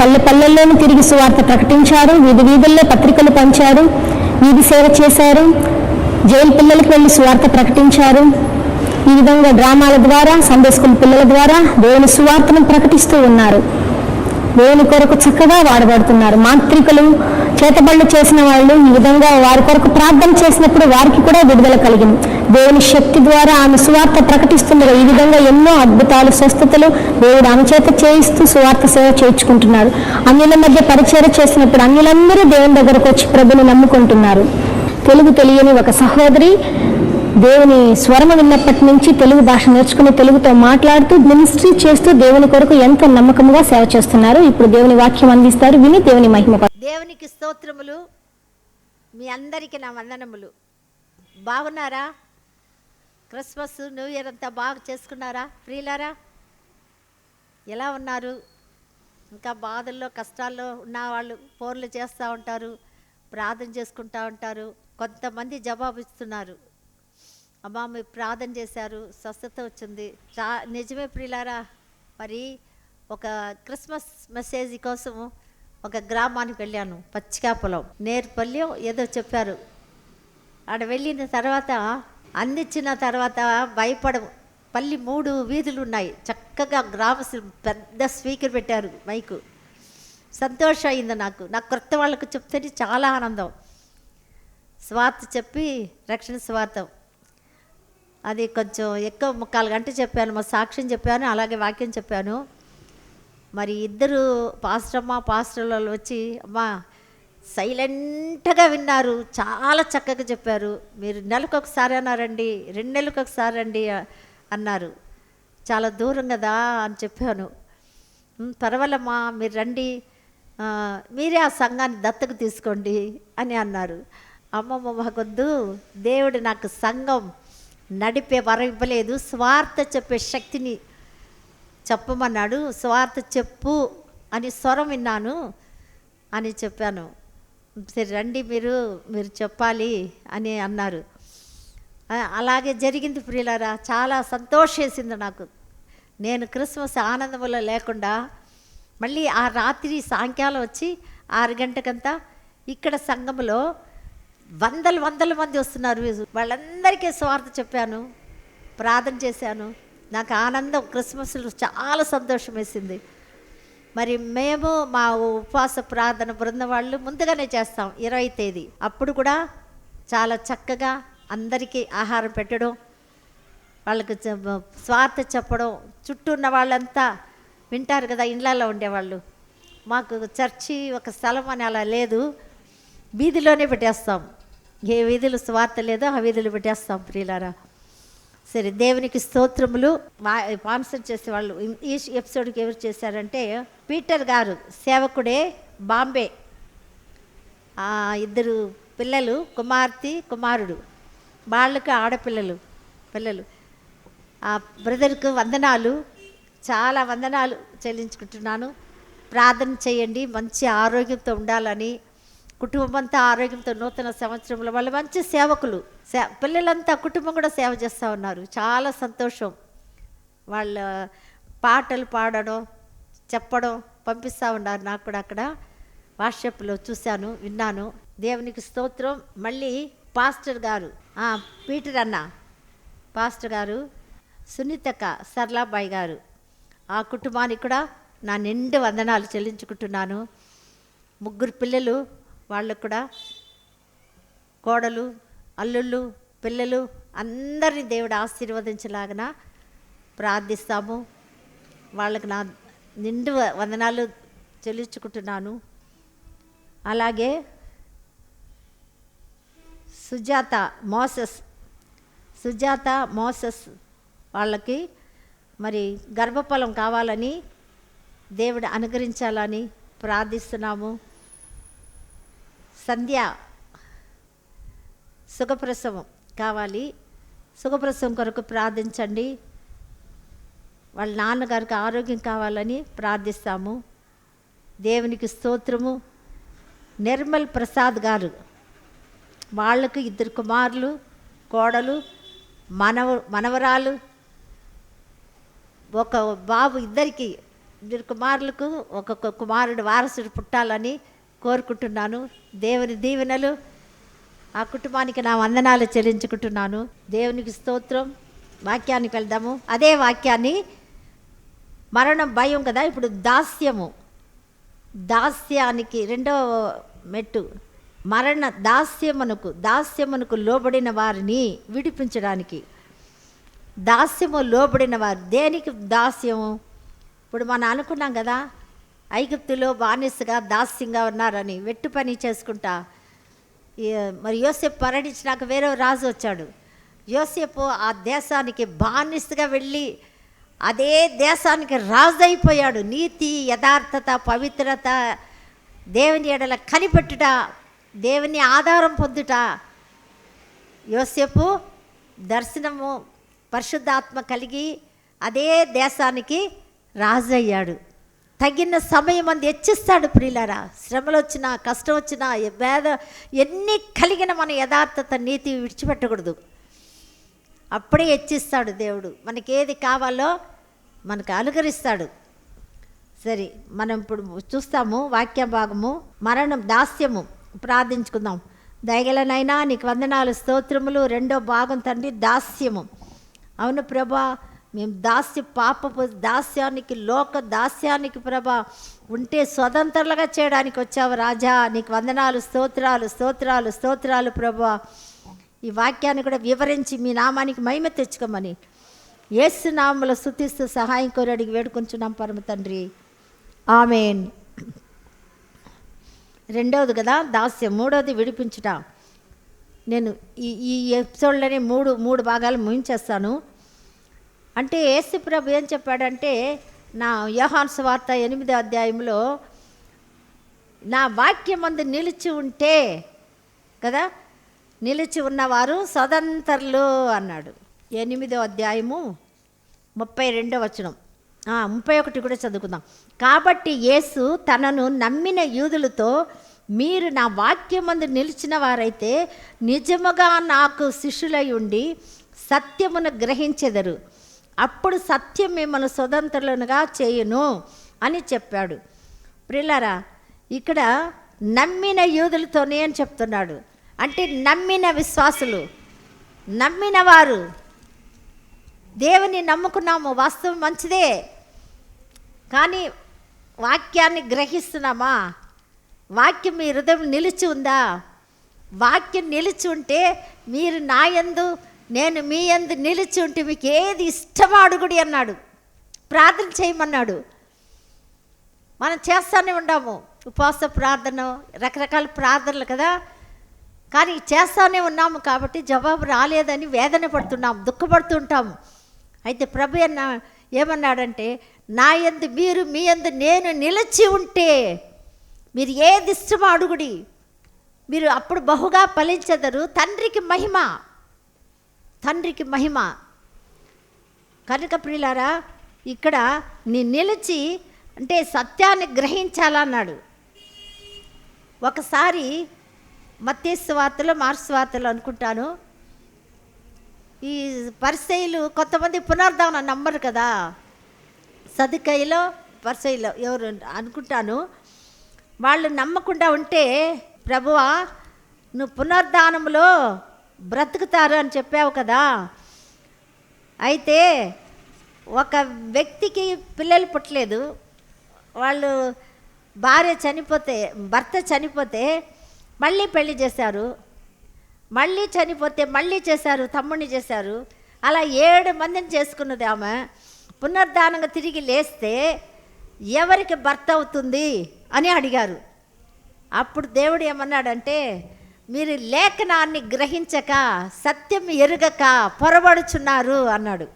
పల్లె పల్లెల్లోనూ తిరిగి సువార్త ప్రకటించారు. వీధి వీధుల్లో పత్రికలు పంచారు. వీధి సేవ చేశారు. జైలు పిల్లలకు వెళ్ళి సువార్త ప్రకటించారు. ఈ విధంగా డ్రామాల ద్వారా సండే స్కూల్ పిల్లల ద్వారా దేవుని సువార్తను ప్రకటిస్తూ ఉన్నారు. దేవుని కొరకు చక్కగా వాడబడుతున్నారు. మాంత్రికులు చేతబళ్ళు చేసిన వాళ్ళు ఈ విధంగా వారి కొరకు ప్రార్థన చేసినప్పుడు వారికి కూడా విడుదల కలిగింది. దేవుని శక్తి ద్వారా ఆమె సువార్త ప్రకటిస్తుండగా ఈ విధంగా ఎన్నో అద్భుతాలు స్వస్థతలు దేవుడు ఆమె చేత చేయిస్తూ సువార్త సేవ చేయించుకుంటున్నారు అన్యుల మధ్య పరిచయం చేసినప్పుడు అన్యులందరూ దేవుని దగ్గరకు వచ్చి ప్రభుని నమ్ముకుంటున్నారు. తెలుగు తెలియని ఒక సహోదరి దేవుని స్వరము విన్నప్పటి నుంచి తెలుగు భాష నేర్చుకుని తెలుగుతో మాట్లాడుతూ మినిస్ట్రీ చేస్తూ దేవుని కొరకు ఎంతో నమ్మకంగా సేవ చేస్తున్నారు. ఇప్పుడు దేవుని వాక్యం అందిస్తారు విని దేవుని మహిమ దేవునికి స్తోత్రములు మీ అందరికీ నా వందనములు. బాగున్నారా? క్రిస్మస్ న్యూ ఇయర్ అంతా బాగా చేసుకున్నారా? ఫ్రీలారా ఎలా ఉన్నారు? ఇంకా బాధల్లో కష్టాల్లో ఉన్న వాళ్ళు ఫోన్లు చేస్తూ ఉంటారు ప్రార్థన చేసుకుంటూ ఉంటారు కొంతమంది జవాబు ఇస్తున్నారు. అమ్మా మీరు ప్రార్థన చేశారు స్వస్థత వచ్చింది. చా నిజమే ప్రియులారా మరి ఒక క్రిస్మస్ మెసేజ్ కోసము ఒక గ్రామానికి వెళ్ళాను పచ్చికాపులం. నేర్పల్లి ఏదో చెప్పారు. ఆడ వెళ్ళిన తర్వాత అందించిన తర్వాత భయపడ. పల్లి మూడు వీధులు ఉన్నాయి. చక్కగా గ్రామస్తులు పెద్ద స్పీకర్ పెట్టారు మైకు. సంతోషం అయింది నాకు. నాకు క్రొత్త వాళ్ళకు చెప్తే చాలా ఆనందం. స్వార్థ చెప్పి రక్షణ స్వార్థం. అది కొంచెం ఎక్కువ ముక్కాలు గంట చెప్పాను. మా సాక్ష్యం చెప్పాను అలాగే వాక్యం చెప్పాను. మరి ఇద్దరు పాస్టమ్మ పాస్టర్లలో వచ్చి అమ్మా సైలెంట్గా విన్నారు. చాలా చక్కగా చెప్పారు. మీరు నెలకు ఒకసారి అన్నారండి రెండు నెలలకు ఒకసారి రండి అన్నారు. చాలా దూరం కదా అని చెప్పాను. పర్వాలమ్మా పర్వాలేమ్మా మీరు రండి. మీరే ఆ సంఘాన్ని దత్తకు తీసుకోండి అని అన్నారు. అమ్మమ్మ మాకొద్దు. దేవుడు నాకు సంఘం నడిపే వరం ఇవ్వలేదు. స్వార్థ చెప్పే శక్తిని చెప్పమన్నాడు స్వార్థ చెప్పు అని స్వరం విన్నాను అని చెప్పాను. సరే రండి మీరు మీరు చెప్పాలి అని అన్నారు. అలాగే జరిగింది ప్రియులారా చాలా సంతోషేసింది నాకు. నేను క్రిస్మస్ ఆనందంలో లేకుండా మళ్ళీ ఆ రాత్రి సాయంకాలం వచ్చి ఆరు గంటకంతా ఇక్కడ సంఘంలో వందల వందల మంది వస్తున్నారు. వాళ్ళందరికీ స్వార్థ చెప్పాను ప్రార్థన చేశాను. నాకు ఆనందం క్రిస్మస్లో చాలా సంతోషం వేసింది మరి మేము మా ఉపవాస ప్రార్థన బృందం వాళ్ళు ముందుగానే చేస్తాం ఇరవై తేదీ. అప్పుడు కూడా చాలా చక్కగా అందరికీ ఆహారం పెట్టడం వాళ్ళకి స్వార్థ చెప్పడం చుట్టూ ఉన్న వాళ్ళంతా వింటారు కదా ఇండ్లలో ఉండేవాళ్ళు. మాకు చర్చి ఒక స్థలం అని అలా లేదు. వీధిలోనే పెట్టేస్తాం. ఏ వీధులు స్వార్థ లేదో ఆ వీధులు పెట్టేస్తాం ప్రియులారా. సరే దేవునికి స్తోత్రములు స్పాన్సర్ చేసే వాళ్ళు ఈ ఎపిసోడ్కి ఎవరు చేశారంటే పీటర్ గారు సేవకుడే బాంబే. ఇద్దరు పిల్లలు కుమార్తె కుమారుడు. వాళ్ళకి ఆడపిల్లలు పిల్లలు. ఆ బ్రదర్కు వందనాలు చాలా వందనాలు చెల్లించుకుంటున్నాను. ప్రార్థన చేయండి మంచి ఆరోగ్యంతో ఉండాలని కుటుంబం అంతా ఆరోగ్యంతో నూతన సంవత్సరంలో వాళ్ళు మంచి సేవకులు. సే పిల్లలంతా కుటుంబం కూడా సేవ చేస్తూ ఉన్నారు. చాలా సంతోషం. వాళ్ళ పాటలు పాడడం చెప్పడం పంపిస్తూ ఉన్నారు నాకు కూడా అక్కడ. వాట్సాప్లో చూశాను విన్నాను. దేవునికి స్తోత్రం. మళ్ళీ పాస్టర్ గారు పీటర్ అన్న పాస్టర్ గారు సునీతక్క సర్లాబాయి గారు. ఆ కుటుంబానికి కూడా నా నిండు వందనాలు చెల్లించుకుంటున్నాను. ముగ్గురు పిల్లలు వాళ్ళకు కూడా కోడలు అల్లుళ్ళు పిల్లలు అందరినీ దేవుడు ఆశీర్వదించలాగన ప్రార్థిస్తాము. వాళ్ళకి నా నిండు వందనాలు చెల్లించుకుంటున్నాను. అలాగే సుజాత మోసస్ సుజాత మోసస్ వాళ్ళకి మరి గర్భఫలం కావాలని దేవుడు అనుగ్రహించాలని ప్రార్థిస్తున్నాము. సంధ్య. సుఖప్రసవం కావాలి. సుఖప్రసవం కొరకు ప్రార్థించండి. వాళ్ళ నాన్నగారికి ఆరోగ్యం కావాలని ప్రార్థిస్తాము. దేవునికి స్తోత్రము. నిర్మల్ ప్రసాద్ గారు వాళ్ళకు ఇద్దరు కుమారులు కోడలు మనవ మనవరాలు ఒక బాబు ఇద్దరికి ఇద్దరు కుమారులకు ఒక్కొక్క కుమారుడు వారసుడు పుట్టాలని కోరుకుంటున్నాను. దేవుని దీవెనలు ఆ కుటుంబానికి నా వందనాలు చెల్లించుకుంటున్నాను. దేవునికి స్తోత్రం. వాక్యానికి వెళ్దాము. అదే వాక్యాన్ని మరణం భయం కదా? ఇప్పుడు దాస్యము. దాస్యానికి రెండవ మెట్టు. మరణ దాస్యమునకు దాస్యమునకు లోబడిన వారిని విడిపించడానికి. దాస్యము లోబడిన వారు దేనికి దాస్యము? ఇప్పుడు మనం అనుకున్నాం కదా ఐగుప్తులో బానిసగా దాస్యంగా ఉన్నారని వెట్టు పని చేసుకుంటా. మరి యోసేపు పర్యటించినాక వేరే రాజు వచ్చాడు. యోసేపు ఆ దేశానికి బానిసగా వెళ్ళి అదే దేశానికి రాజు అయిపోయాడు నీతి యథార్థత పవిత్రత దేవుని ఎడల కనిపెట్టుట దేవుని ఆధారం పొందుట. యోసేపు దర్శనము పరిశుద్ధాత్మ కలిగి అదే దేశానికి రాజు అయ్యాడు తగిన సమయం అంది. హెచ్చిస్తాడు ప్రియులారా. శ్రమలు వచ్చినా కష్టం వచ్చినా వేద ఎన్ని కలిగిన మన యథార్థత నీతి విడిచిపెట్టకూడదు. అప్పుడే హెచ్చిస్తాడు దేవుడు. మనకి ఏది కావాలో మనకు అనుకరిస్తాడు. సరే మనం ఇప్పుడు చూస్తాము వాక్య భాగము మరణం దాస్యము. ప్రార్థించుకుందాం. దయగలనైనా నీకు వందనాలు స్తోత్రములు. రెండో భాగం తండ్రి దాస్యము. అవును ప్రభా మేము దాస్య పాపపు దాస్యానికి లోక దాస్యానికి ప్రభా ఉంటే స్వతంత్రులుగా చేయడానికి వచ్చావు రాజా. నీకు వందనాలు స్తోత్రాలు స్తోత్రాలు స్తోత్రాలు ప్రభా. ఈ వాక్యాన్ని కూడా వివరించి మీ నామానికి మహిమ తెచ్చుకోమని ఏసు నామల స్థుతిస్తూ సహాయం కోరి అడిగి వేడుకొంచున్నాం పరమ తండ్రి. ఆమెన్. రెండవది కదా దాస్యం. మూడవది విడిపించుట. నేను ఈ ఈ ఎపిసోడ్లోనే మూడు మూడు భాగాలు ముగించేస్తాను. అంటే యేసు ఏం చెప్పాడంటే నా యోహాన్ వార్త ఎనిమిదో అధ్యాయంలో నా వాక్యం అందు నిలిచి ఉంటే కదా నిలిచి ఉన్నవారు స్వతంత్రులు అన్నాడు. ఎనిమిదో అధ్యాయము ముప్పై రెండో వచనం. ముప్పై ఒకటి కూడా చదువుకుందాం. కాబట్టి యేసు తనను నమ్మిన యూదులతో మీరు నా వాక్యమందు నిలిచిన వారైతే నిజముగా నాకు శిష్యులై ఉండి సత్యమును గ్రహించెదరు. అప్పుడు సత్యం మిమ్మల్ని స్వతంత్రులనుగా చేయును అని చెప్పాడు. ప్రిల్లరా ఇక్కడ నమ్మిన యూదులతోనే అని చెప్తున్నాడు. అంటే నమ్మిన విశ్వాసులు నమ్మిన వారు దేవుని నమ్ముకున్నాము వాస్తవం మంచిదే కానీ వాక్యాన్ని గ్రహిస్తున్నామా? వాక్యం మీ హృదయం నిలిచి ఉందా? వాక్యం నిలిచి ఉంటే మీరు నాయందు నేను మీ అందు నిలిచి ఉంటే మీకు ఏది ఇష్టమో అడుగుడి అన్నాడు. ప్రార్థన చేయమన్నాడు. మనం చేస్తూనే ఉన్నాము ఉపవాస ప్రార్థన రకరకాల ప్రార్థనలు కదా. కానీ చేస్తూనే ఉన్నాము కాబట్టి జవాబు రాలేదని వేదన పడుతున్నాం దుఃఖపడుతుంటాము. అయితే ప్రభు అన్న ఏమన్నాడంటే నా యందు మీరు మీ ఎందు నేను నిలిచి ఉంటే మీరు ఏది ఇష్టమో అడుగుడి మీరు అప్పుడు బహుగా ఫలించదరు తండ్రికి మహిమ. తండ్రికి మహిమ. కనుక ప్రియులారా ఇక్కడ నీ నిలిచి అంటే సత్యాన్ని గ్రహించాలన్నాడు. ఒకసారి మత్తేసు వార్తలు మార్స్ వార్తలు అనుకుంటాను. ఈ పరిసైలు కొంతమంది పునర్ధావన నమ్మరు కదా. సదుకైలో పరిసైలో ఎవరు అనుకుంటాను. వాళ్ళు నమ్మకుండా ఉంటే ప్రభువా నువ్వు పునర్ధానంలో బ్రతుకుతారు అని చెప్పావు కదా. అయితే ఒక వ్యక్తికి పిల్లలు పుట్టలేదు. వాళ్ళు భార్య చనిపోతే భర్త చనిపోతే మళ్ళీ పెళ్ళి చేశారు. మళ్ళీ చనిపోతే మళ్ళీ చేశారు తమ్ముడిని చేశారు. అలా ఏడు మందిని చేసుకున్నది ఆమె. పునర్ధానంగా తిరిగి లేస్తే ఎవరికి భర్త అవుతుంది అని అడిగారు. అప్పుడు దేవుడు ఏమన్నాడంటే మీరు లేఖనాన్ని గ్రహించక సత్యం ఎరుగక పొరబడుచున్నారు అన్నాడు.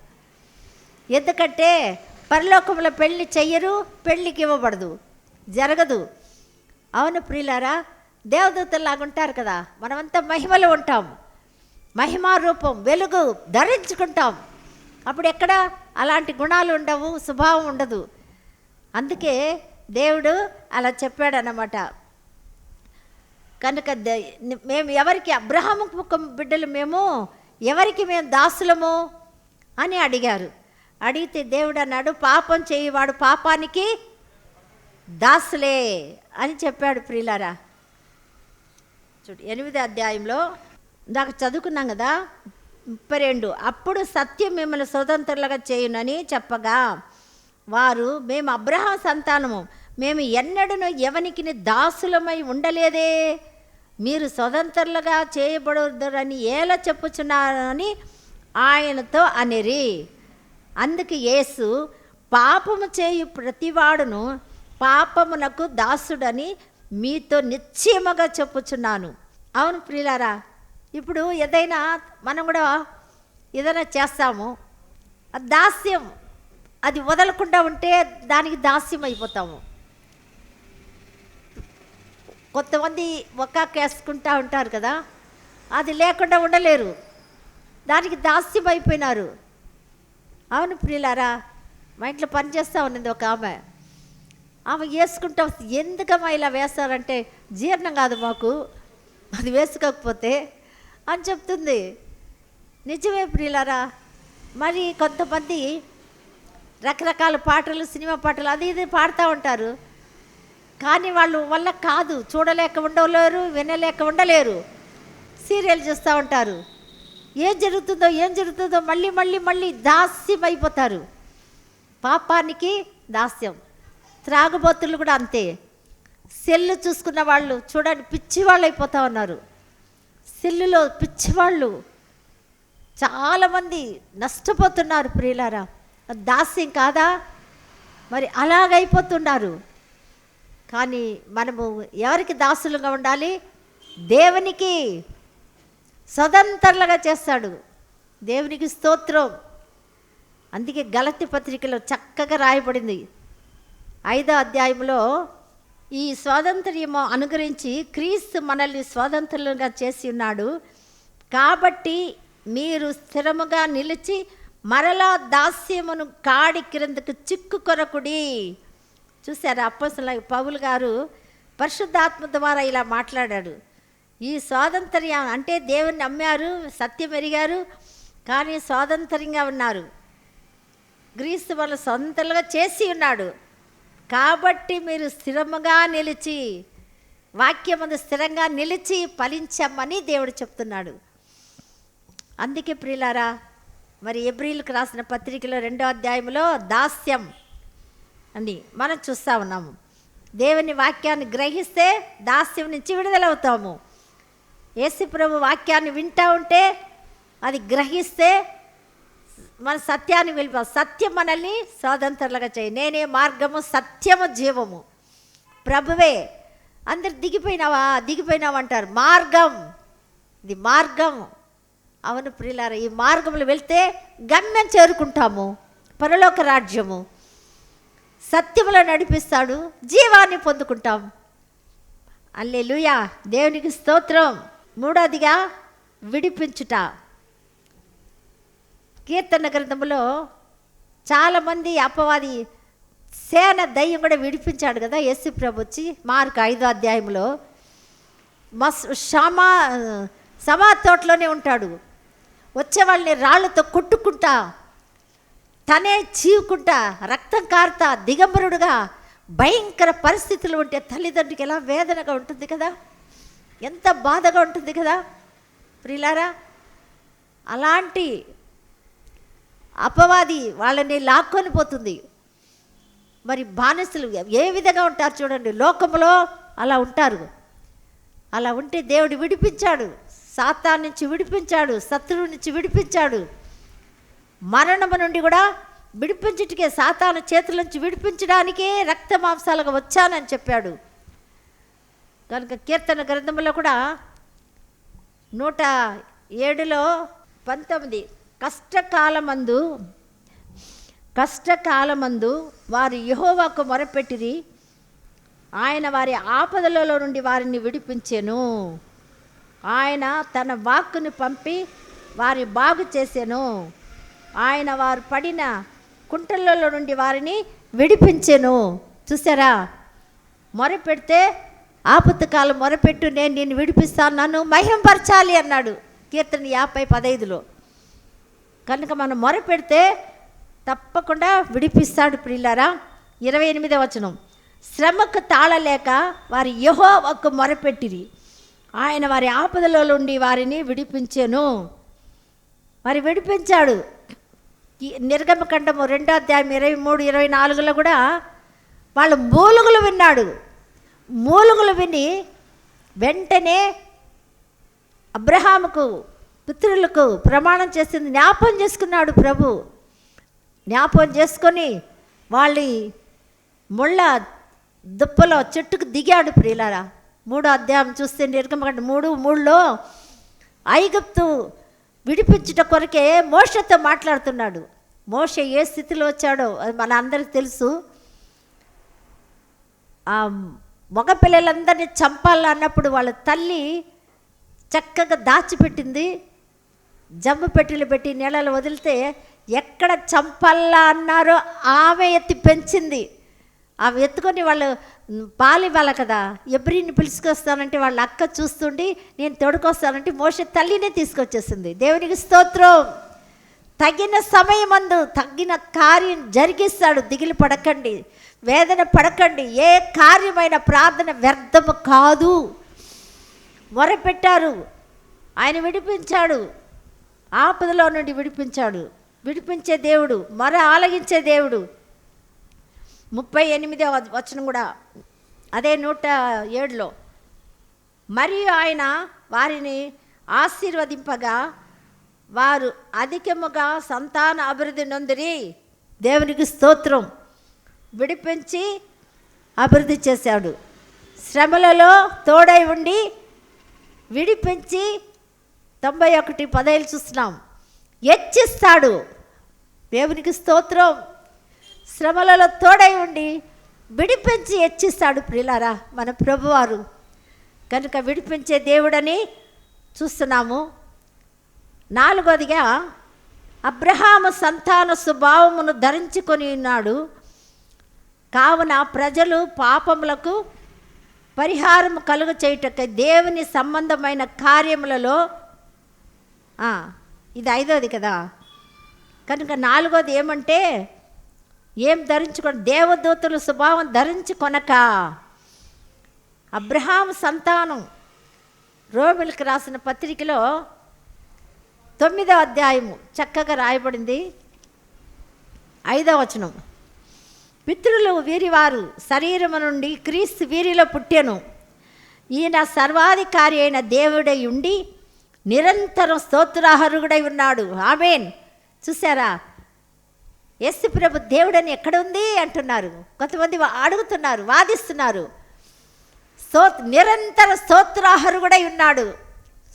ఎందుకంటే పరలోకంలో పెళ్ళి చెయ్యరు పెళ్ళికి ఇవ్వబడదు జరగదు. అవును ప్రియులారా దేవదూతల్లాగా ఉంటారు కదా మనమంతా మహిమలో ఉంటాం. మహిమారూపం వెలుగు ధరించుకుంటాం. అప్పుడు ఎక్కడ అలాంటి గుణాలు ఉండవు స్వభావం ఉండదు. అందుకే దేవుడు అలా చెప్పాడనమాట కనుక మేము ఎవరికి అబ్రహాము బిడ్డలు మేము ఎవరికి మేము దాసులము అని అడిగారు. అడిగితే దేవుడు అన్నాడు పాపం చేయవాడు పాపానికి దాసులే అని చెప్పాడు ప్రియులారా. చూడు ఎనిమిది అధ్యాయంలో నాకు చదువుకున్నాం కదా ముప్పై రెండు. అప్పుడు సత్యం మిమ్మల్ని స్వతంత్రులుగా చేయునని చెప్పగా వారు మేము అబ్రహం సంతానము మేము ఎన్నడను ఎవనికి దాసులమై ఉండలేదే మీరు స్వతంత్రులుగా చేయబడదని ఎలా చెప్పుచున్నారని ఆయనతో అనిరి. అందుకు యేసు పాపము చేయు ప్రతివాడును పాపమునకు దాసుడని మీతో నిశ్చయముగా చెప్పుచున్నాను. అవును ప్రియులారా ఇప్పుడు ఏదైనా మనం కూడా ఏదైనా చేస్తాము. దాస్యం. అది వదలకుండా ఉంటే దానికి దాస్యం అయిపోతాము కొంతమంది ఒక్కాకు వేసుకుంటా ఉంటారు కదా అది లేకుండా ఉండలేరు. దానికి దాస్యం అయిపోయినారు. అవును ప్రియులారా మా ఇంట్లో పని చేస్తూ ఉన్నది ఒక ఆమె. ఆమె వేసుకుంటా వస్తే ఎందుకమ్మా ఇలా వేస్తారంటే జీర్ణం కాదు మాకు అది వేసుకోకపోతే అని చెప్తుంది. నిజమే ప్రియులారా మరి కొంతమంది రకరకాల పాటలు సినిమా పాటలు అది ఇది పాడుతూ ఉంటారు. కానీ వాళ్ళు వల్ల కాదు చూడలేక ఉండలేరు వినలేక ఉండలేరు. సీరియల్ చూస్తూ ఉంటారు. ఏం జరుగుతుందో ఏం జరుగుతుందో మళ్ళీ మళ్ళీ మళ్ళీ దాస్యం అయిపోతారు. పాపానికి దాస్యం. త్రాగుబోతులు కూడా అంతే. సెల్లు చూసుకున్న వాళ్ళు చూడండి పిచ్చి వాళ్ళు అయిపోతూ ఉన్నారు. సెల్లులో పిచ్చివాళ్ళు చాలామంది నష్టపోతున్నారు ప్రియులారా. దాస్యం కాదా? మరి అలాగైపోతున్నారు. కానీ మనము ఎవరికి దాసులుగా ఉండాలి? దేవునికి స్వతంత్రులుగా చేస్తాడు. దేవునికి స్తోత్రం. అందుకే గలతి పత్రికలో చక్కగా రాయబడింది. ఐదో అధ్యాయంలో ఈ స్వాతంత్ర్యము అనుగ్రహించి క్రీస్తు మనల్ని స్వాతంత్రులుగా చేసి ఉన్నాడు. కాబట్టి మీరు స్థిరముగా నిలిచి మరలా దాస్యమును కాడి క్రిందకు చిక్కు కొరకుడి చూసారా అప్పసల పౌలు గారు పరిశుద్ధాత్మ ద్వారా ఇలా మాట్లాడాడు. ఈ స్వాతంత్ర్యం అంటే దేవుని నమ్మారు సత్యం ఎరిగారు కానీ స్వాతంత్ర్యంగా ఉన్నారు. గ్రీస్తు వాళ్ళ సొంతలుగా చేసి ఉన్నాడు. కాబట్టి మీరు స్థిరముగా నిలిచి వాక్యమందు స్థిరంగా నిలిచి ఫలించమని దేవుడు చెప్తున్నాడు. అందుకే ప్రియులారా మరి ఎబ్రిల్కి రాసిన పత్రికలో రెండో అధ్యాయంలో దాస్యం అని మనం చూస్తూ ఉన్నాము. దేవుని వాక్యాన్ని గ్రహిస్తే దాస్యం నుంచి విడుదలవుతాము. యేసు ప్రభు వాక్యాన్ని వింటూ ఉంటే అది గ్రహిస్తే మన సత్యాన్ని వెళ్ళిపో సత్యం మనల్ని స్వాతంత్రులుగా చేయి. నేనే మార్గము సత్యము జీవము. ప్రభువే అందరు దిగిపోయినావా? దిగిపోయినావంటారు మార్గం. ఇది మార్గం. అవును ప్రియులారా ఈ మార్గంలో వెళ్తే గమ్యం చేరుకుంటాము. పరలోక రాజ్యము. సత్యములో నడిపిస్తాడు జీవాన్ని పొందుకుంటాం. అల్లే లూయా దేవునికి స్తోత్రం. మూడోదిగా విడిపించుట. కీర్తన గ్రంథంలో చాలామంది అపవాది సేన దయ్యం కూడా విడిపించాడు కదా యేసు ప్రభు వచ్చి మార్క్ ఐదో అధ్యాయంలో మస్ షమా సమా తోటలోనే ఉంటాడు. వచ్చే వాళ్ళని రాళ్ళతో కొట్టుకుంటా తనే చీవుకుంటా రక్తం కారుతా దిగంబరుడుగా భయంకర పరిస్థితులు ఉంటే తల్లిదండ్రులకి ఎలా వేదనగా ఉంటుంది కదా? ఎంత బాధగా ఉంటుంది కదా? ప్రిలారా అలాంటి అపవాది వాళ్ళని లాక్కొని పోతుంది. మరి బానిసలు ఏ విధంగా ఉంటారు చూడండి లోకంలో అలా ఉంటారు. అలా ఉంటే దేవుడు విడిపించాడు సాతా నుంచి విడిపించాడు శత్రువు నుంచి విడిపించాడు. మరణము నుండి కూడా విడిపించుటకే సాతాను చేతుల నుంచి విడిపించడానికే రక్త మాంసాలుగా వచ్చానని చెప్పాడు. కనుక కీర్తన గ్రంథంలో కూడా నూట ఏడులో పంతొమ్మిది కష్టకాలమందు కష్టకాలమందు వారు యహోవాకు మొరపెట్టిరి ఆయన వారి ఆపదలలో నుండి వారిని విడిపించెను. ఆయన తన వాక్కుని పంపి వారి బాగు చేశాను ఆయన వారు పడిన కుంటలలో నుండి వారిని విడిపించెను. చూసారా మొరపెడితే ఆపత్కాలం మొరపెట్టు నేను నిన్ను విడిపిస్తాను నన్ను మహింపరచాలి అన్నాడు కీర్తన యాభై పదైదులో. కనుక మనం మొరపెడితే తప్పకుండా విడిపిస్తాడు ప్రియులారా. ఇరవై ఎనిమిదో వచనం. శ్రమకు తాళలేక వారి యహో ఒక్క మొరపెట్టిరి. ఆయన వారి ఆపదలో నుండి వారిని విడిపించాను. మరి విడిపించాడు. నిర్గమకండము రెండో అధ్యాయం ఇరవై మూడు ఇరవై నాలుగులో కూడా వాళ్ళు మూలుగులు విన్నాడు. మూలుగులు విని వెంటనే అబ్రహాముకు పుత్రులకు ప్రమాణం చేసింది. జ్ఞాపం చేసుకున్నాడు ప్రభు. జ్ఞాపం చేసుకొని వాళ్ళ ముళ్ళ దుప్పలో చెట్టుకు దిగాడు ప్రియులారా. మూడో అధ్యాయం చూస్తే నిర్గమకండి మూడు మూడులో ఐగుప్తు విడిపించుట కొరకే మోషతో మాట్లాడుతున్నాడు. మోష ఏ స్థితిలో వచ్చాడో అది మన అందరికి తెలుసు. మగపిల్లలందరినీ చంపాలన్నప్పుడు వాళ్ళ తల్లి చక్కగా దాచిపెట్టింది. జమ్ము పెట్టెలు పెట్టి నీళ్ళలో వదిలితే ఎక్కడ చంపాలా అన్నారో ఆమె ఎత్తి పెంచింది. అవి ఎత్తుకొని వాళ్ళు పాలు ఇవ్వాలి కదా? ఎబ్రిని పిలుచుకొస్తానంటే వాళ్ళ అక్క చూస్తుండి నేను తొడుకొస్తానంటే మోస తల్లినే తీసుకొచ్చేసింది. దేవునికి స్తోత్రం. తగిన సమయమందు తగిన కార్యం జరిగిస్తాడు. దిగిలి పడకండి వేదన పడకండి. ఏ కార్యమైన ప్రార్థన వ్యర్థము కాదు. మొరపెట్టారు. ఆయన విడిపించాడు. ఆపదలో నుండి విడిపించాడు. విడిపించే దేవుడు మొర ఆలగించే దేవుడు. ముప్పై ఎనిమిదో వచనం కూడా అదే నూట ఏడులో. మరియు ఆయన వారిని ఆశీర్వదింపగా వారు అధికముగా సంతాన అభివృద్ధి నొందిరి. దేవునికి స్తోత్రం. విడిపించి అభివృద్ధి చేశాడు. శ్రమలలో తోడై ఉండి విడిపించి తొంభై ఒకటి పదేళ్ళు చూస్తున్నాం. హెచ్చిస్తాడు దేవునికి స్తోత్రం. శ్రమలలో తోడై ఉండి విడిపించి హెచ్చిస్తాడు ప్రిలారా మన ప్రభువారు. కనుక విడిపించే దేవుడని చూస్తున్నాము. నాలుగోదిగా అబ్రహాము సంతాన స్వభావమును ధరించుకొని ఉన్నాడు. కావున ప్రజలు పాపములకు పరిహారం కలుగ చేయుటకై దేవుని సంబంధమైన కార్యములలో ఇది ఐదోది కదా. కనుక నాలుగోది ఏమంటే ఏం ధరించుకొని దేవదూతుల స్వభావం ధరించుకొనక అబ్రహాం సంతానం. రోమిల్కి రాసిన పత్రికలో తొమ్మిదో అధ్యాయము చక్కగా రాయబడింది. ఐదవ వచనం. పితృలు వీరివారు శరీరము నుండి క్రీస్తు వీరిలో పుట్టెను. ఈయన సర్వాధికారి అయిన దేవుడై ఉండి నిరంతరం స్తోత్రాహరుడై ఉన్నాడు. ఆమెన్. చూసారా యేసు ప్రభు దేవుడని ఎక్కడ ఉంది అంటున్నారు. కొంతమంది అడుగుతున్నారు వాదిస్తున్నారు. స్తో నిరంతర స్తోత్రాహరుగుడై ఉన్నాడు.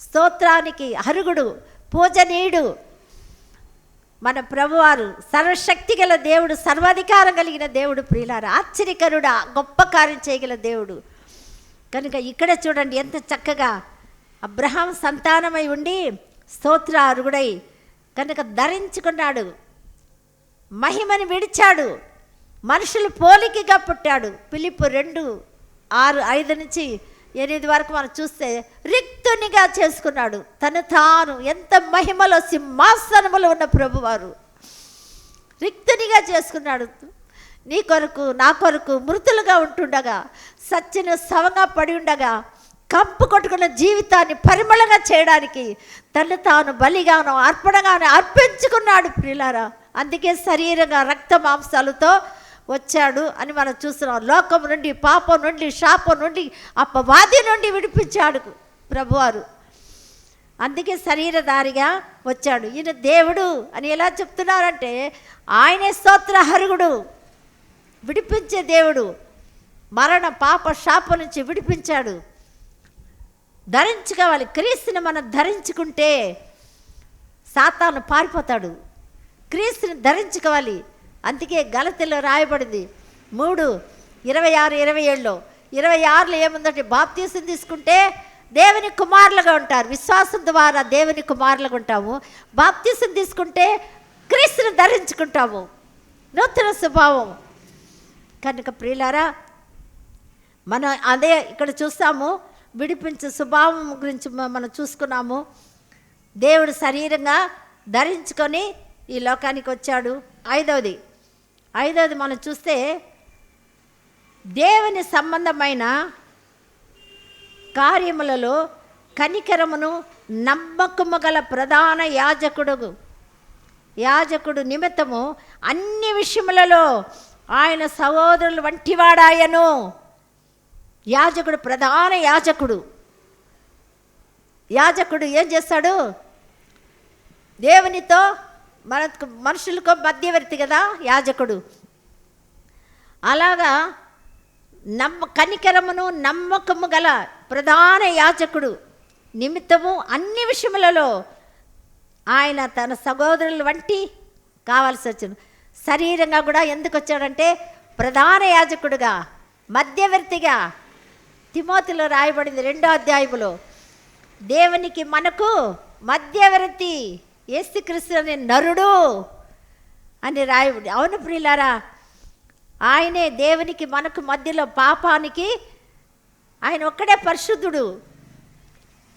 స్తోత్రానికి అరుగుడు పూజనీయుడు. మన ప్రభువారు సర్వశక్తి గల దేవుడు సర్వాధికారం కలిగిన దేవుడు ప్రియులారు. ఆశ్చర్యకరుడు గొప్ప కార్యం చేయగల దేవుడు. కనుక ఇక్కడ చూడండి ఎంత చక్కగా అబ్రహాం సంతానమై ఉండి స్తోత్ర అరుగుడై కనుక ధరించుకున్నాడు. మహిమని విడిచాడు. మనుషులు పోలికగా పుట్టాడు. పిలిపు రెండు ఆరు ఐదు నుంచి ఎనిమిది వరకు మనం చూస్తే రిక్తునిగా చేసుకున్నాడు. తను తాను ఎంత మహిమలో సింహాసనములో ఉన్న ప్రభువారు. రిక్తునిగా చేసుకున్నాడు. నీ కొరకు నా కొరకు మృతులుగా ఉంటుండగా సత్యను సవంగా పడి ఉండగా కంపు కొట్టుకున్న జీవితాన్ని పరిమళంగా చేయడానికి తను తాను బలిగాను అర్పణగాను అర్పించుకున్నాడు ప్రిలారా అందుకే శరీరంగా రక్త మాంసాలతో వచ్చాడు అని మనం చూస్తున్నాం. లోకం నుండి పాపం నుండి శాపం నుండి అపవాది నుండి విడిపించాడు ప్రభువారు. అందుకే శరీరధారిగా వచ్చాడు. ఈయన దేవుడు అని ఎలా చెప్తున్నారంటే ఆయనే స్తోత్రహరుగుడు విడిపించే దేవుడు మరణ పాప శాప నుంచి విడిపించాడు. ధరించుకోవాలి క్రీస్తుని మనం ధరించుకుంటే సాతాను పారిపోతాడు. క్రీస్తుని ధరించుకోవాలి. అందుకే గలతెలో రాయబడింది మూడు ఇరవై ఆరు ఇరవై ఏడులో ఇరవై ఆరులో ఏముందంటే బాప్తీసం తీసుకుంటే దేవుని కుమారులుగా ఉంటారు. విశ్వాసం ద్వారా దేవుని కుమారులుగా ఉంటాము. బాప్తీసం తీసుకుంటే క్రీస్తుని ధరించుకుంటాము. నూతన స్వభావం. కనుక ప్రియులారా మనం అదే ఇక్కడ చూస్తాము. విడిపించే స్వభావం గురించి మనం చూసుకున్నాము. దేవుడు శరీరంగా ధరించుకొని ఈ లోకానికి వచ్చాడు. ఐదవది ఐదవది మనం చూస్తే దేవుని సంబంధమైన కార్యములలో కనికరమును నమ్మకము గల ప్రధాన యాజకుడు. యాజకుడు నిమిత్తము అన్ని విషయములలో ఆయన సహోదరులు వంటివాడాయను. యాజకుడు ప్రధాన యాజకుడు. యాజకుడు ఏం చేస్తాడు? దేవునితో మనకు మనుషులకు మధ్యవర్తి కదా యాజకుడు. అలాగా నమ్మ కనికరమును నమ్మకము గల ప్రధాన యాజకుడు నిమిత్తము అన్ని విషయములలో ఆయన తన సహోదరుల వంటి కావాల్సి వచ్చింది. శరీరంగా కూడా ఎందుకు వచ్చాడంటే ప్రధాన యాజకుడుగా మధ్యవర్తిగా తిమోతిలో రాయబడింది రెండో అధ్యాయములో. దేవునికి మనకు మధ్యవర్తి యేసుక్రీస్తు అనే నరుడు అని రాయబడి అవును ప్రియులారా ఆయనే దేవునికి మనకు మధ్యలో పాపానికి ఆయన ఒక్కడే పరిశుద్ధుడు.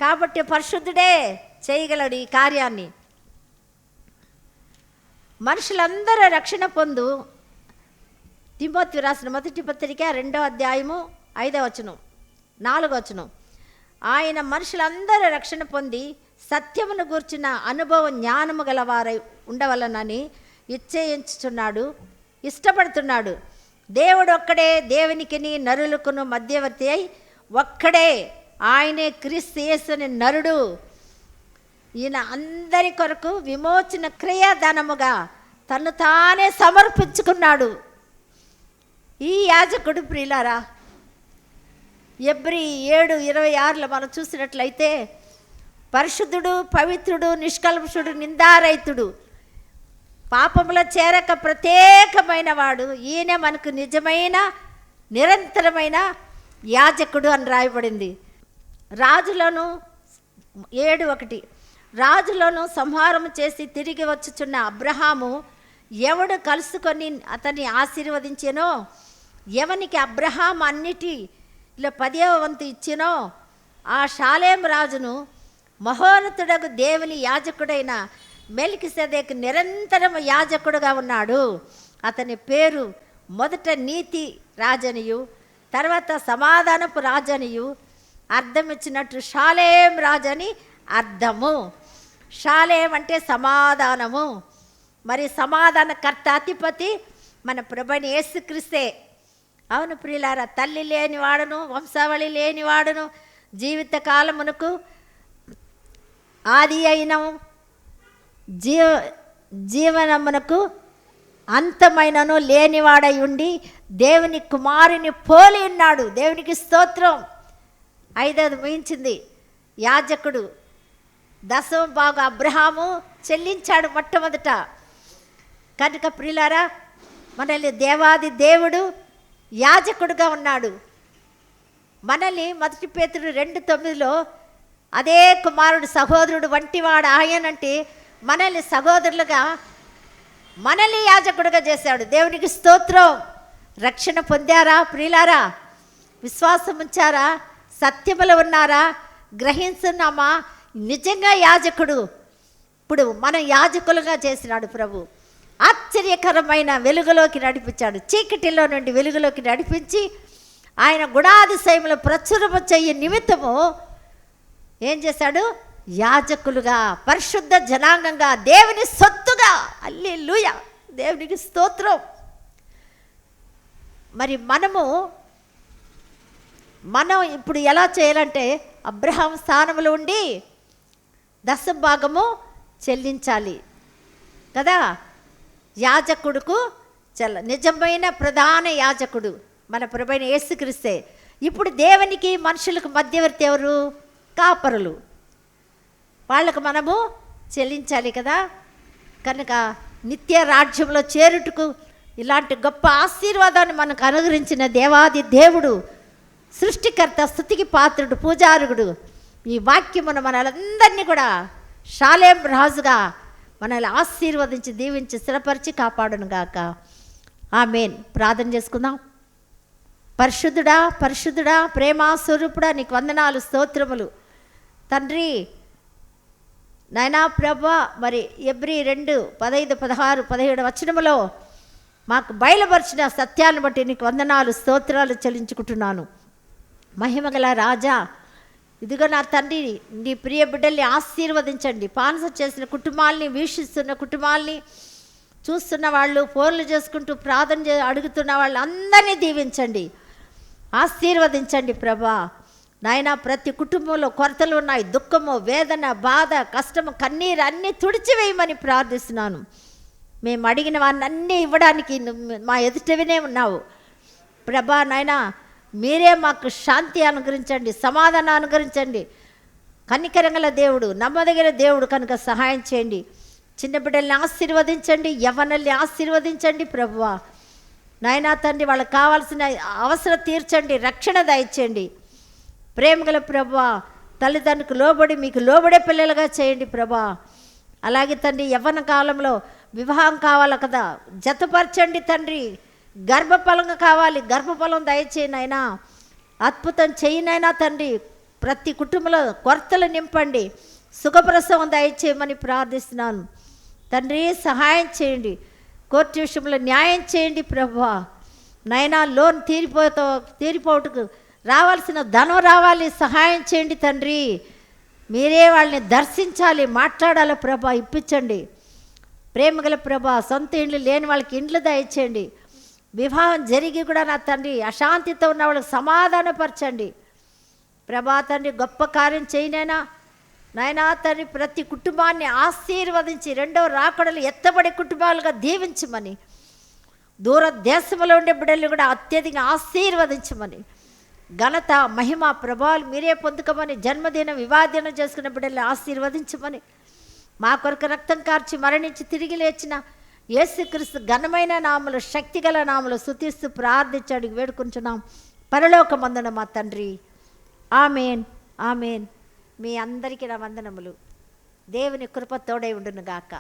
కాబట్టి పరిశుద్ధుడే చేయగలడు ఈ కార్యాన్ని. మనుషులందరూ రక్షణ పొందు. తిమోతి రాసిన మొదటి పత్రిక రెండో అధ్యాయము ఐదవ వచనం. నాలుగో వచనం ఆయన మనుషులందరూ రక్షణ పొంది సత్యమును గూర్చిన అనుభవం జ్ఞానము గలవారై ఉండవలనని ఇచ్చేయించుచున్నాడు ఇష్టపడుతున్నాడు. దేవుడు ఒక్కడే దేవునికిని నరులకును మధ్యవర్తి అయి ఒక్కడే ఆయనే క్రీస్తు యేసుని నరుడు. ఈయన అందరి కొరకు విమోచన క్రియాదానముగా తను తానే సమర్పించుకున్నాడు. ఈ యాజకుడు ప్రియులారా ఎబ్రి ఏడు ఇరవై ఆరులో మనం చూసినట్లయితే పరిశుద్ధుడు పవిత్రుడు నిష్కల్మషుడు నిందారైతుడు పాపముల చేరక ప్రత్యేకమైన వాడు ఈయన మనకు నిజమైన నిరంతరమైన యాజకుడు అని రాయబడింది. రాజులను ఏడు ఒకటి రాజులను సంహారం చేసి తిరిగి వచ్చుచున్న అబ్రహాము ఎవడు కలుసుకొని అతన్ని ఆశీర్వదించెనో? ఎవనికి అబ్రహాం అన్నిటి ఇలా పదేవ వంతు ఇచ్చినో ఆ షాలేం రాజును మహోన్నతుడకు దేవుని యాజకుడైన మెల్కిసెదెక్ నిరంతరం యాజకుడుగా ఉన్నాడు. అతని పేరు మొదట నీతి రాజనియు తర్వాత సమాధానపు రాజనియు అర్థం ఇచ్చినట్టు షాలేం రాజని అర్థము. షాలేం అంటే సమాధానము. మరి సమాధానకర్త అధిపతి మన ప్రభుని యేసుక్రీస్తే అవును ప్రియులారా తల్లి లేనివాడును వంశావళి లేనివాడును జీవిత కాలమునకు ఆది అయిన జీవ జీవనమునకు అంతమైనను లేనివాడై ఉండి దేవుని కుమారుని పోలి ఉన్నాడు. దేవునికి స్తోత్రం. ఐదవది ముగించింది. యాజకుడు దశమ బాగు అబ్రహాము చెల్లించాడు మొట్టమొదట. కనుక ప్రిలారా మనల్ని దేవాది దేవుడు యాజకుడుగా ఉన్నాడు. మనల్ని మొదటి పేతుడు రెండు తొమ్మిదిలో అదే కుమారుడు సహోదరుడు వంటివాడు ఆయనంటే మనల్ని సహోదరులుగా మనల్ని యాజకుడుగా చేశాడు. దేవునికి స్తోత్రం. రక్షణ పొందారా ప్రియులారా? విశ్వాసం ఉంచారా? సత్యములు ఉన్నారా? గ్రహించున్నామా? నిజంగా యాజకుడు. ఇప్పుడు మనం యాజకులుగా చేసినాడు ప్రభు. ఆశ్చర్యకరమైన వెలుగులోకి నడిపించాడు. చీకటిలో నుండి వెలుగులోకి నడిపించి ఆయన గుణాదిశయములు ప్రచురము చెయ్యి నిమిత్తము ఏం చేశాడు? యాజకులుగా పరిశుద్ధ జనాంగంగా దేవుని సొత్తుగా అల్లి లూయ దేవునికి స్తోత్రం. మరి మనము మనం ఇప్పుడు ఎలా చేయాలంటే అబ్రహాం స్థానంలో ఉండి దశ భాగము చెల్లించాలి. కదా? యాజకుడుకు చల్ల నిజమైన ప్రధాన యాజకుడు మన ప్రభైన యేసుక్రీస్తే. ఇప్పుడు దేవునికి మనుషులకు మధ్యవర్తి ఎవరు? కాపరులు. వాళ్ళకు మనము చెల్లించాలి కదా. కనుక నిత్య రాజ్యంలో చేరుటకు ఇలాంటి గొప్ప ఆశీర్వాదాన్ని మనకు అనుగ్రహించిన దేవాది దేవుడు సృష్టికర్త స్థుతికి పాత్రుడు పూజారుగుడు ఈ వాక్యమును మనందరినీ కూడా షాలేం రాజుగా మనల్ని ఆశీర్వదించి దీవించి స్థిరపరిచి కాపాడును గాక. ఆమెన్. ప్రార్థన చేసుకుందాం. పరిశుద్ధుడా పరిశుద్ధుడా ప్రేమాస్వరూపుడా నీకు వందనాలు స్తోత్రములు. తండ్రి నాయనా ప్రభ మరి ఎబ్రి రెండు పదహైదు పదహారు పదిహేడు వచనములో మాకు బయలుపరిచిన సత్యాన్ని బట్టి నీకు వందనాలు స్తోత్రాలు చెల్లించుకుంటున్నాను. మహిమగల రాజా ఇదిగో నా తండ్రి నీ ప్రియ బిడ్డల్ని ఆశీర్వదించండి. పానస చేసిన కుటుంబాల్ని వీక్షిస్తున్న కుటుంబాల్ని చూస్తున్న వాళ్ళు ఫోన్లు చేసుకుంటూ ప్రార్థన చే అడుగుతున్న వాళ్ళు అందరినీ దీవించండి. ఆశీర్వదించండి ప్రభా. నాయన ప్రతి కుటుంబంలో కొరతలు ఉన్నాయి. దుఃఖము వేదన బాధ కష్టము కన్నీరు అన్నీ తుడిచివేయమని ప్రార్థిస్తున్నాను. మేము అడిగిన వారిని అన్నీ ఇవ్వడానికి మా ఎదుటవినే ఉన్నావు. ప్రభా నాయనా మీరే మాకు శాంతి అనుగ్రహించండి సమాధానం అనుగ్రహించండి. కన్నికరంగల దేవుడు నమ్మదగిన దేవుడు కనుక సహాయం చేయండి. చిన్న బిడ్డల్ని ఆశీర్వదించండి యవనల్ని ఆశీర్వదించండి ప్రభువా. నాయనా తండ్రి వాళ్ళకి కావాల్సిన అవసరం తీర్చండి రక్షణ దయచేయండి. ప్రేమగల ప్రభా తల్లిదండ్రులకు లోబడి మీకు లోబడే పిల్లలుగా చేయండి ప్రభా అలాగే తండ్రి యవ్వన కాలంలో వివాహం కావాలి కదా? జతపరచండి తండ్రి. గర్భఫలంగా కావాలి. గర్భఫలం దయచేయనైనా అద్భుతం చేయనైనా తండ్రి. ప్రతి కుటుంబంలో కొరతలు నింపండి. సుఖప్రసవం దయచేయమని ప్రార్థిస్తున్నాను. తండ్రి సహాయం చేయండి. కోర్టు విషయంలో న్యాయం చేయండి ప్రభా. నైనా లోన్ తీరిపోతా తీరిపోటుకు రావాల్సిన ధనం రావాలి. సహాయం చేయండి తండ్రి. మీరే వాళ్ళని దర్శించాలి. మాట్లాడాలి ప్రభా. ఇప్పించండి. ప్రేమగల ప్రభా సొంత ఇండ్లు లేని వాళ్ళకి ఇండ్లు దయచేయండి. వివాహం జరిగి కూడా నా తండ్రి అశాంతితో ఉన్న వాళ్ళకి సమాధానపరచండి. ప్రభా తండ్రి గొప్ప కార్యం చేయనైనా నాయనా తండ్రి ప్రతి కుటుంబాన్ని ఆశీర్వదించి రెండో రాకడలు ఎత్తబడే కుటుంబాలుగా దీవించమని దూర దేశంలో ఉండే బిడ్డలు కూడా అత్యధిక ఆశీర్వదించమని ఘనత మహిమ ప్రభావాలు మీరే పొందుకోమని జన్మదిన వివాదినం చేసుకున్న బిడ్డల్ని ఆశీర్వదించమని మా కొరకు రక్తం కార్చి మరణించి తిరిగి లేచిన యేసుక్రీస్తు ఘనమైన నామలు శక్తిగల నామలు సుతిస్తూ ప్రార్థించాడు వేడుకుంటున్నాం పరలోకమందున మా తండ్రి. Amen amen. మీ అందరికీ నా వందనములు. దేవుని కృప తోడై ఉండును గాక